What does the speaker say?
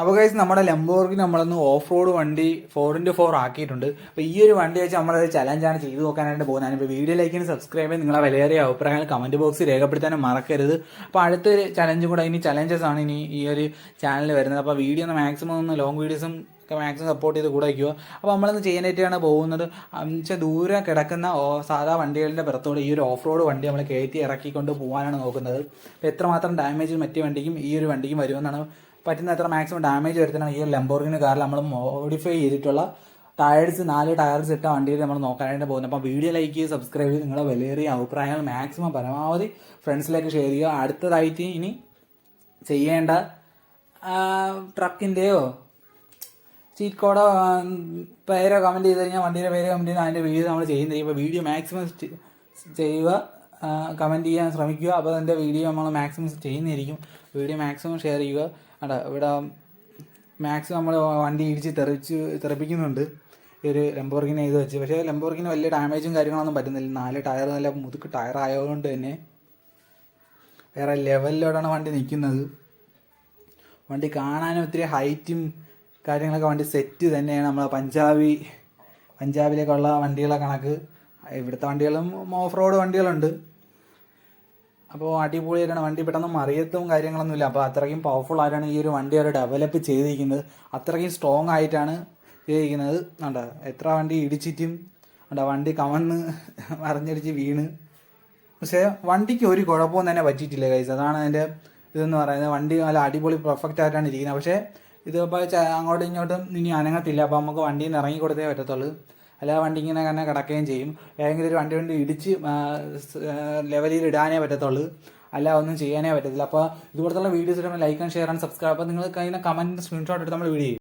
അപ്പോൾ കഴിച്ച് നമ്മുടെ ലംബോർഗിന് നമ്മളൊന്ന് ഓഫ് റോഡ് വണ്ടി ഫോർ ഇന്റു ഫോർ ആക്കിയിട്ടുണ്ട്. അപ്പോൾ ഈ ഒരു വണ്ടി വെച്ച് നമ്മളത് ചലഞ്ചാണ് ചെയ്തു നോക്കാനായിട്ട് പോകുന്നത്. ഇപ്പോൾ വീഡിയോ ലൈക്കിന് സബ്സ്ക്രൈബ് ചെയ്ത് നിങ്ങളെ വിലയേറിയ അഭിപ്രായങ്ങൾ കമന്റ് ബോക്സിൽ രേഖപ്പെടുത്താനും മറക്കരുത്. അപ്പോൾ അടുത്തൊരു ചലഞ്ചും കൂടെ ഇനി ചലഞ്ചസ് ആണ് ഇനി ഈ ഒരു ചാനലിൽ വരുന്നത്. അപ്പോൾ വീഡിയോ ഒന്ന് മാക്സിമം ഒന്ന് ലോങ് വീഡിയോസും ഒക്കെ മാക്സിമം സപ്പോർട്ട് ചെയ്ത് കൂടെ വയ്ക്കുക. അപ്പോൾ നമ്മളൊന്ന് ചെയ്യാനായിട്ടാണ് പോകുന്നത്. എന്നുവെച്ചാൽ ദൂരെ കിടക്കുന്ന സാധാ വണ്ടികളുടെ പുറത്തോടെ ഈ ഒരു ഓഫ് റോഡ് വണ്ടി നമ്മൾ കയറ്റി ഇറക്കിക്കൊണ്ട് പോകാനാണ് നോക്കുന്നത്. അപ്പോൾ എത്രമാത്രം ഡാമേജ് മറ്റു വണ്ടിക്കും ഈ ഒരു വണ്ടിക്കും വരുമെന്നാണ് പറ്റുന്ന എത്ര മാക്സിമം ഡാമേജ് വരുത്തണം. ഈ ലംബോർഗിന് കാറിൽ നമ്മൾ മോഡിഫൈ ചെയ്തിട്ടുള്ള ടയർസ് നാല് ടയർസ് ഇട്ട വണ്ടിയിൽ നമ്മൾ നോക്കാനായിട്ട് പോകുന്നത്. അപ്പോൾ വീഡിയോ ലൈക്ക് ചെയ്യുക സബ്സ്ക്രൈബ് ചെയ്ത് നിങ്ങളുടെ വിലയേറിയ അഭിപ്രായങ്ങൾ മാക്സിമം പരമാവധി ഫ്രണ്ട്സിലേക്ക് ഷെയർ ചെയ്യുക. അടുത്തതായിട്ട് ഇനി ചെയ്യേണ്ട ട്രക്കിന്റെയോ ചീറ്റ് കോഡോ പേരോ കമന്റ് ചെയ്ത് കഴിഞ്ഞാൽ വണ്ടിയുടെ പേരോ കമന്റ് ചെയ്ത് അതിന്റെ വീഡിയോ നമ്മൾ ചെയ്യുന്നത്. ഇപ്പോൾ വീഡിയോ മാക്സിമം ചെയ്യുക. കമന്റ് ചെയ്യാൻ ശ്രമിക്കുക. അപ്പോൾ എന്റെ വീഡിയോ നമ്മൾ മാക്സിമം ചെയ്യുന്നതായിരിക്കും. വീഡിയോ മാക്സിമം ഷെയർ ചെയ്യുക. അടാ ഇവിടെ മാക്സിമം നമ്മൾ വണ്ടി ഇടിച്ച് തെറിച്ച് തെറിപ്പിക്കുന്നുണ്ട്. ഈ ഒരു ലംബോർഗിനെ ഇത് വെച്ച്. പക്ഷേ ലംബോർഗിന് വലിയ ഡാമേജും കാര്യങ്ങളൊന്നും പറ്റുന്നില്ല. നാല് ടയർ നല്ല മുതുക്ക് ടയർ ആയതുകൊണ്ട് തന്നെ വേറെ ലെവലിലോടാണ് വണ്ടി നിൽക്കുന്നത്. വണ്ടി കാണാനും ഒത്തിരി ഹൈറ്റും കാര്യങ്ങളൊക്കെ വണ്ടി സെറ്റ് തന്നെയാണ് നമ്മളെ പഞ്ചാബി പഞ്ചാബിലേക്കുള്ള വണ്ടികളെ കണക്ക്. ഇവിടുത്തെ വണ്ടികളും ഓഫ് റോഡ് വണ്ടികളുണ്ട്. അപ്പോൾ അടിപൊളിയായിട്ടാണ്. വണ്ടി പെട്ടെന്ന് മറിയത്തും കാര്യങ്ങളൊന്നുമില്ല. അപ്പോൾ അത്രയ്ക്കും പവർഫുൾ ആയിട്ടാണ് ഈ ഒരു വണ്ടി അവർ ഡെവലപ്പ് ചെയ്തിരിക്കുന്നത്. അത്രയ്ക്കും സ്ട്രോങ് ആയിട്ടാണ് ചെയ്തിരിക്കുന്നത്. കണ്ടോ? എത്ര വണ്ടി ഇടിച്ചിട്ടും കണ്ടോ? വണ്ടി കമന്ന് മറിഞ്ഞടിച്ച് വീണ്. പക്ഷേ വണ്ടിക്ക് ഒരു കുഴപ്പവും തന്നെ പറ്റിയിട്ടില്ല കൈസ് അതാണ് അതിന്റെ ഇതെന്ന് പറയുന്നത്. വണ്ടി നല്ല അടിപൊളി പെർഫെക്റ്റ് ആയിട്ടാണ് ഇരിക്കുന്നത്. പക്ഷേ ഇതിപ്പോൾ അങ്ങോട്ടും ഇങ്ങോട്ടും ഇനി അനങ്ങത്തില്ല. അപ്പോൾ നമുക്ക് വണ്ടിയിൽ നിന്ന് ഇറങ്ങി കൊടുത്തേ പറ്റത്തുള്ളൂ. അല്ലാതെ വണ്ടി ഇങ്ങനെ തന്നെ കിടക്കുകയും ചെയ്യും. ഏതെങ്കിലും ഒരു വണ്ടി കൊണ്ട് ഇടിച്ച് ലെവലിൽ ഇടാനേ പറ്റത്തുള്ളൂ. അല്ല ഒന്നും ചെയ്യാനേ പറ്റത്തില്ല. അപ്പോൾ ഇതുപോലത്തുള്ള വീഡിയോസ് ഇടുമ്പോൾ like and share and subscribe അപ്പോൾ നിങ്ങൾക്ക് അതിനെ കമന്റ് സ്ക്രീൻഷോട്ട് എടുത്ത് നമ്മൾ വീഡിയോ ചെയ്യും.